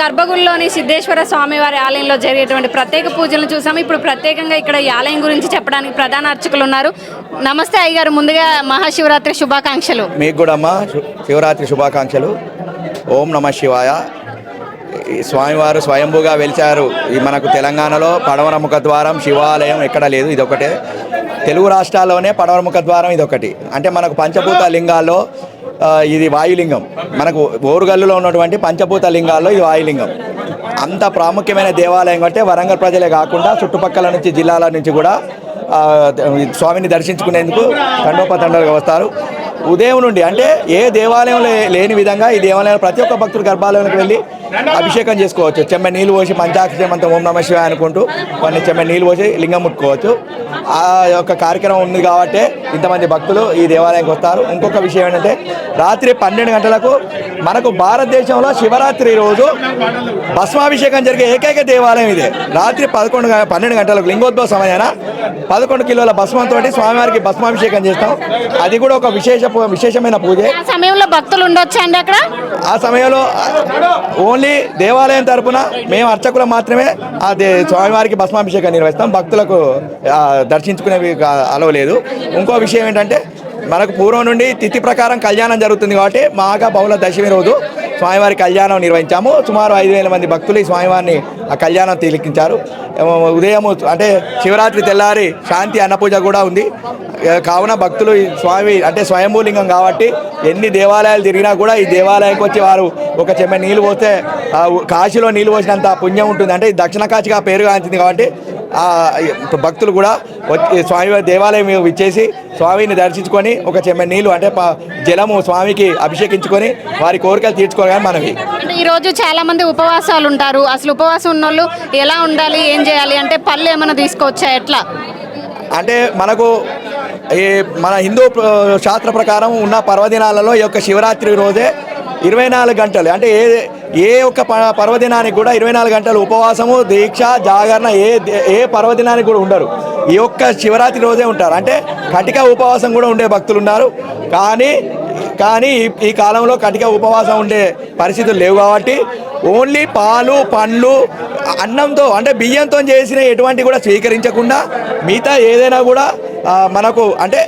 గర్భగుడిలోని సిద్ధేశ్వర స్వామివారి ఆలయంలో జరిగేటువంటి ప్రత్యేక పూజలను చూసాము. ఇప్పుడు ప్రత్యేకంగా ఇక్కడ ఈ ఆలయం గురించి చెప్పడానికి ప్రధాన అర్చకులు ఉన్నారు. నమస్తే అయ్యగారు ముందుగా మహాశివరాత్రి శుభాకాంక్షలు. మీకు కూడా అమ్మా శివరాత్రి శుభాకాంక్షలు. ఓం నమ శివాయ. ఈ స్వామివారు స్వయంభూగా వెలిచారు. ఈ మనకు తెలంగాణలో పడవరముఖ ద్వారం శివాలయం ఎక్కడ లేదు ఇదొకటే. తెలుగు రాష్ట్రాల్లోనే పడవరముఖ ద్వారం ఇది ఇదొకటి. అంటే మనకు పంచభూత లింగాల్లో ఇది వాయులింగం. మనకు ఓరుగల్లులో ఉన్నటువంటి పంచభూత లింగాల్లో ఇది వాయులింగం. అంత ప్రాముఖ్యమైన దేవాలయం అంటే వరంగల్ ప్రజలే కాకుండా చుట్టుపక్కల నుంచి జిల్లాల నుంచి కూడా స్వామిని దర్శించుకునేందుకు తండోపతండాలుగా వస్తారు. ఉదయం నుండి అంటే ఏ దేవాలయంలో లేని విధంగా ఈ దేవాలయం ప్రతి ఒక్క భక్తుడు గర్భాలయంలోకి వెళ్ళి అభిషేకం చేసుకోవచ్చు. చెమ్మె నీళ్ళు పోసి పంచాక్షమంతా ఓం నమ శివాయ అనుకుంటూ కొన్ని చెమ్మె నీళ్ళు పోసి లింగం ముట్టుకోవచ్చు. ఆ యొక్క కార్యక్రమం ఉంది కాబట్టి ఇంతమంది భక్తులు ఈ దేవాలయానికి వస్తారు. ఇంకొక విషయం ఏంటంటే రాత్రి పన్నెండు గంటలకు మనకు భారతదేశంలో శివరాత్రి రోజు భస్మాభిషేకం జరిగే ఏకైక దేవాలయం ఇదే. రాత్రి పదకొండు పన్నెండు గంటలకు లింగోద్భవ సమయాన పదకొండు కిలోల భస్మంతో స్వామివారికి భస్మాభిషేకం చేస్తాం. అది కూడా ఒక విశేష విశేషమైన పూజే. సమయంలో భక్తులు ఉండొచ్చా అండి అక్కడ? ఆ సమయంలో ఓన్లీ దేవాలయం తరపున మేము అర్చకులు మాత్రమే ఆ దే స్వామివారికి భస్మాభిషేకం నిర్వహిస్తాం. భక్తులకు దర్శించుకునేవి అలవలేదు. ఇంకో విషయం ఏంటంటే మనకు పూర్వం నుండి తిథి ప్రకారం కళ్యాణం జరుగుతుంది కాబట్టి మాగా బహుళ దశమి రోజు స్వామివారి కళ్యాణం నిర్వహించాము. సుమారు ఐదు వేల మంది భక్తులు ఈ స్వామివారిని ఆ కళ్యాణం తిలకించారు. ఉదయం అంటే శివరాత్రి తెల్లారి శాంతి అన్నపూజ కూడా ఉంది. కావున భక్తులు ఈ స్వామి అంటే స్వయంభూలింగం కాబట్టి ఎన్ని దేవాలయాలు తిరిగినా కూడా ఈ దేవాలయానికి వచ్చి వారు ఒక చెమ్మ నీళ్ళు పోస్తే కాశీలో నీళ్ళు పోసినంత పుణ్యం ఉంటుంది. అంటే దక్షిణ కాశీగా పేరు కాంచింది కాబట్టి భక్తులు కూడా వచ్చి స్వామి దేవాలయం ఇచ్చేసి స్వామిని దర్శించుకొని ఒక చెమ్మ నీళ్ళు అంటే జలము స్వామికి అభిషేకించుకొని వారి కోరికలు తీర్చుకోవడానికి మనవి. ఈరోజు ఈ రోజు చాలా మంది ఉపవాసాలు ఉంటారు. అసలు ఉపవాసం వాళ్ళు ఎలా ఉండాలి ఏం చేయాలి అంటే పళ్ళు ఏమైనా తీసుకోవచ్చా ఎట్లా? అంటే మనకు ఈ మన హిందూ శాస్త్ర ప్రకారం ఉన్న పర్వదినాలలో ఈ యొక్క శివరాత్రి రోజే ఇరవై నాలుగు గంటలు. అంటే ఏ ఏ ఒక్క ప- పర్వదినానికి కూడా ఇరవై నాలుగు గంటలు ఉపవాసము దీక్ష జాగరణ ఏ ఏ పర్వదినానికి కూడా ఉండరు. ఈ యొక్క శివరాత్రి రోజే ఉంటారు. అంటే కటిక ఉపవాసం కూడా ఉండే భక్తులు ఉన్నారు. కానీ కానీ ఈ కాలంలో కటిక ఉపవాసం ఉండే పరిస్థితులు లేవు కాబట్టి ఓన్లీ పాలు పండ్లు అన్నంతో అంటే బియ్యంతో చేసిన ఎటువంటి కూడా స్వీకరించకుండా మిగతా ఏదైనా కూడా మనకు అంటే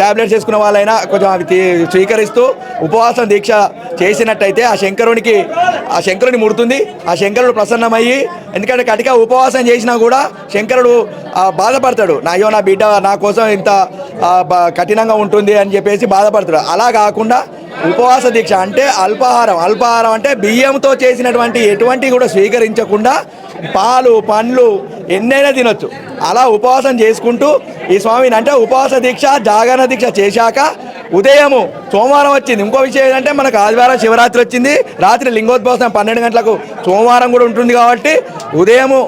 ట్యాబ్లెట్స్ వేసుకున్న వాళ్ళైనా కొంచెం అవి స్వీకరిస్తూ ఉపవాసం దీక్ష చేసినట్టయితే ఆ శంకరునికి ఆ శంకరుని ముడుతుంది. ఆ శంకరుడు ప్రసన్నమయ్యి ఎందుకంటే కటిక ఉపవాసం చేసినా కూడా శంకరుడు బాధపడతాడు. నా అయ్యో నా బిడ్డ నా కోసం ఇంత కఠినంగా ఉంటుంది అని చెప్పేసి బాధపడతాడు. అలా కాకుండా ఉపవాస దీక్ష అంటే అల్పాహారం. అల్పాహారం అంటే బియ్యంతో చేసినటువంటి ఎటువంటి కూడా స్వీకరించకుండా పాలు పండ్లు ఎన్నైనా తినొచ్చు. అలా ఉపవాసం చేసుకుంటూ ఈ స్వామిని అంటే ఉపవాస దీక్ష జాగరణ దీక్ష చేశాక ఉదయము సోమవారం వచ్చింది. ఇంకో విషయం ఏంటంటే మనకు ఆదివారం శివరాత్రి వచ్చింది. రాత్రి లింగోద్భవం పన్నెండు గంటలకు సోమవారం కూడా ఉంటుంది కాబట్టి ఉదయము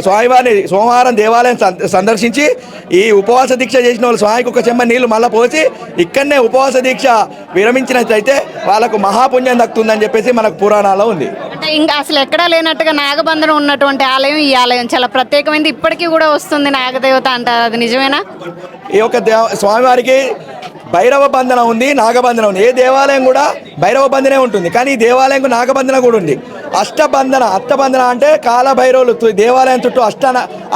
స్వామివారిని సోమవారం దేవాలయం సంద- సందర్శించి ఈ ఉపవాస దీక్ష చేసిన వాళ్ళు స్వామికి ఒక చెమ్మ నీళ్ళు మళ్ళీ పోసి ఇక్కడనే ఉపవాస దీక్ష విరమించినట్లయితే వాళ్ళకు మహాపుణ్యం దక్కుతుందని చెప్పేసి మనకు పురాణాల్లో ఉంది. అంటే ఇంకా అసలు ఎక్కడా లేనట్టుగా నాగబంధనం ఉన్నటువంటి ఆలయం ఈ ఆలయం చాలా ప్రత్యేకమైనది ఇప్పటికీ కూడా వస్తుంది నాగదేవత అంటారు. అది నిజమేనా? ఈ యొక్క దేవ స్వామివారికి భైరవ బంధన ఉంది నాగబంధన ఉంది. ఏ దేవాలయం కూడా భైరవ బంధనే ఉంటుంది కానీ ఈ దేవాలయంకు నాగబంధన కూడా ఉంది. అష్టబంధన అష్టబంధన అంటే కాలభైరవులు దేవాలయం చుట్టూ అష్ట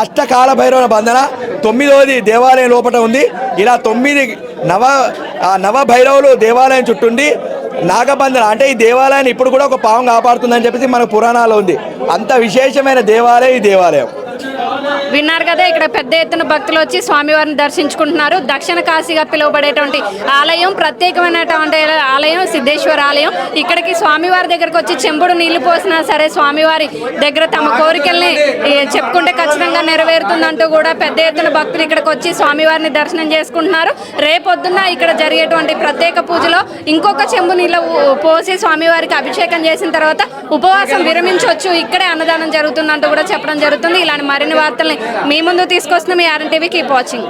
అష్ట కాలభైరవుల బంధన. తొమ్మిదవది దేవాలయం లోపల ఉంది. ఇలా తొమ్మిది నవ నవభైరవులు నవ భైరవులు దేవాలయం చుట్టుండి నాగబంధన అంటే ఈ దేవాలయాన్ని ఇప్పుడు కూడా ఒక పావం కాపాడుతుందని చెప్పేసి మన పురాణాలు ఉంది. అంత విశేషమైన దేవాలయం ఈ దేవాలయం. విన్నారు కదా ఇక్కడ పెద్ద ఎత్తున భక్తులు వచ్చి స్వామివారిని దర్శించుకుంటున్నారు. దక్షిణ కాశీగా పిలువబడేటువంటి ఆలయం ప్రత్యేకమైనటువంటి ఆలయం సిద్ధేశ్వర ఆలయం. ఇక్కడికి స్వామివారి దగ్గరకు వచ్చి చెంబుడు నీళ్ళు పోసినా సరే స్వామివారి దగ్గర తమ కోరికల్ని చెప్పుకుంటే ఖచ్చితంగా నెరవేరుతుందంటూ కూడా పెద్ద ఎత్తున భక్తులు ఇక్కడికి వచ్చి స్వామివారిని దర్శనం చేసుకుంటున్నారు. రేపొద్దున ఇక్కడ జరిగేటువంటి ప్రత్యేక పూజలో ఇంకొక చెంబు నీళ్ళు పోసి స్వామివారికి అభిషేకం చేసిన తర్వాత ఉపవాసం విరమించవచ్చు ఇక్కడే అన్నదానం జరుగుతుందంటూ కూడా చెప్పడం జరుగుతుంది. ఇలాంటి మరిన్ని వార్తల్ని మీ ముందు తీసుకొస్తున్న మీ ఆర్ఎన్ టీవీ కీప్ వాచింగ్